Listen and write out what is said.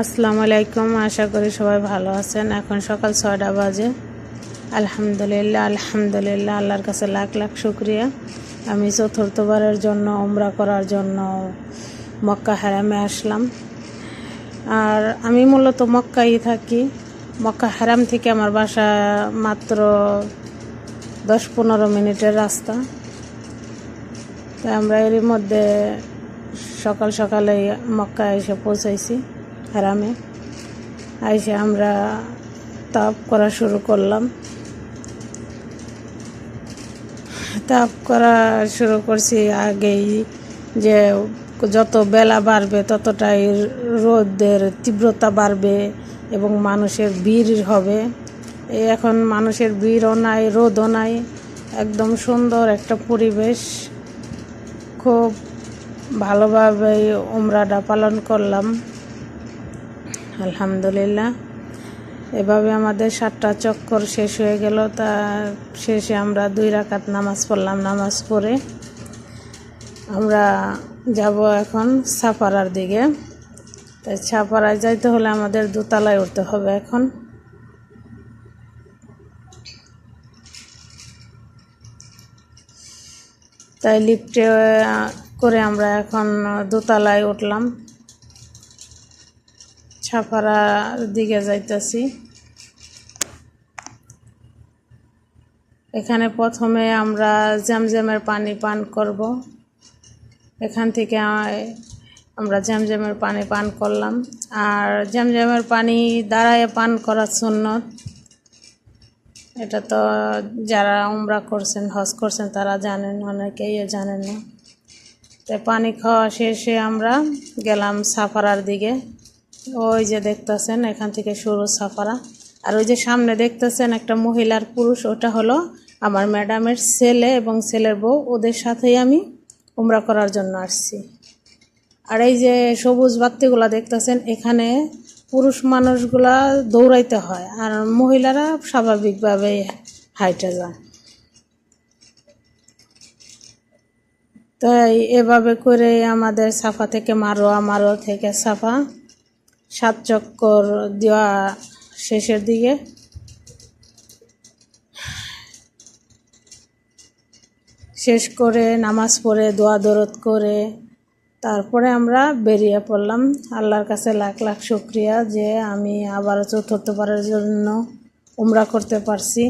আসসালামু আলাইকুম, আশা করি সবাই ভালো আছেন। এখন সকাল ছয়টা বাজে। আলহামদুলিল্লাহ আলহামদুলিল্লাহ, আল্লাহর কাছে লাখ লাখ শুক্রিয়া। আমি চতুর্থবারের জন্য উমরা করার জন্য মক্কা হারামে আসলাম। আর আমি মূলত মক্কাই থাকি। মক্কা হারাম থেকে আমার বাসা মাত্র দশ পনেরো মিনিটের রাস্তা। তাই আমরা এরই মধ্যে সকাল সকালে মক্কা এসে পৌঁছাইছি। হারামে। এসে আমরা তাপ করা শুরু করলাম। তাপ করা শুরু করছি আগেই যে যত বেলা বাড়বে ততটাই রোদের তীব্রতা বাড়বে এবং মানুষের ভিড় হবে। এখন মানুষের ভিড়ও নাই, রোদও নাই, একদম সুন্দর একটা পরিবেশ। খুব ভালোভাবে উমরাটা পালন করলাম। আলহামদুলিল্লাহ। এভাবে আমাদের সাতটা চক্কর শেষ হয়ে গেল। তা শেষে আমরা দুই রাকাত নামাজ পড়লাম, নামাজ পড়ে আমরা যাব এখন সাপাড়ার দিকে। তাই ছাপাড়ায় যাইতে হলে আমাদের দোতলায় উঠতে হবে এখন। তাই লিফটে করে আমরা এখন দোতলায় উঠলাম। ছাপাড়ার দিকে যাইতেছি। এখানে প্রথমে আমরা জ্যামজ্যামের পানি পান করব। এখান থেকে আমরা জ্যামজ্যামের পানি পান করলাম। আর জ্যামজ্যামের পানি দাঁড়ায় পান করার সুন্নত। এটা তো যারা উমরা করছেন, হজ করছেন, তারা জানেন, অনেকেই জানেন না। তাই পানি খাওয়া শেষে আমরা গেলাম সাফারার দিকে। ওই যে দেখতেছেন, এখান থেকে শুরু সাফারা। আর ওই যে সামনে দেখতেছেন একটা মহিলার পুরুষ, ওটা হলো আমার ম্যাডামের ছেলে এবং ছেলের বউ। ওদের সাথেই আমি উমরা করার জন্য আসছি। আর এই যে সবুজ বাতিগুলা দেখতেছেন, এখানে পুরুষ মানুষগুলা দৌড়াইতে হয় আর মহিলারা স্বাভাবিকভাবে হাইটে যায়। তাই এভাবে করে আমাদের সাফা থেকে মারোয়া মারোয়া থেকে সাফা সাত চক্কর দেওয়া শেষের দিকে। শেষ করে নামাজ পড়ে, দোয়া দরদ করে, তারপরে আমরা বেরিয়ে পড়লাম। আল্লাহর কাছে লাখ লাখ শুক্রিয়া যে আমি আবার চতুর্থবারের জন্য উমরা করতে পারছি।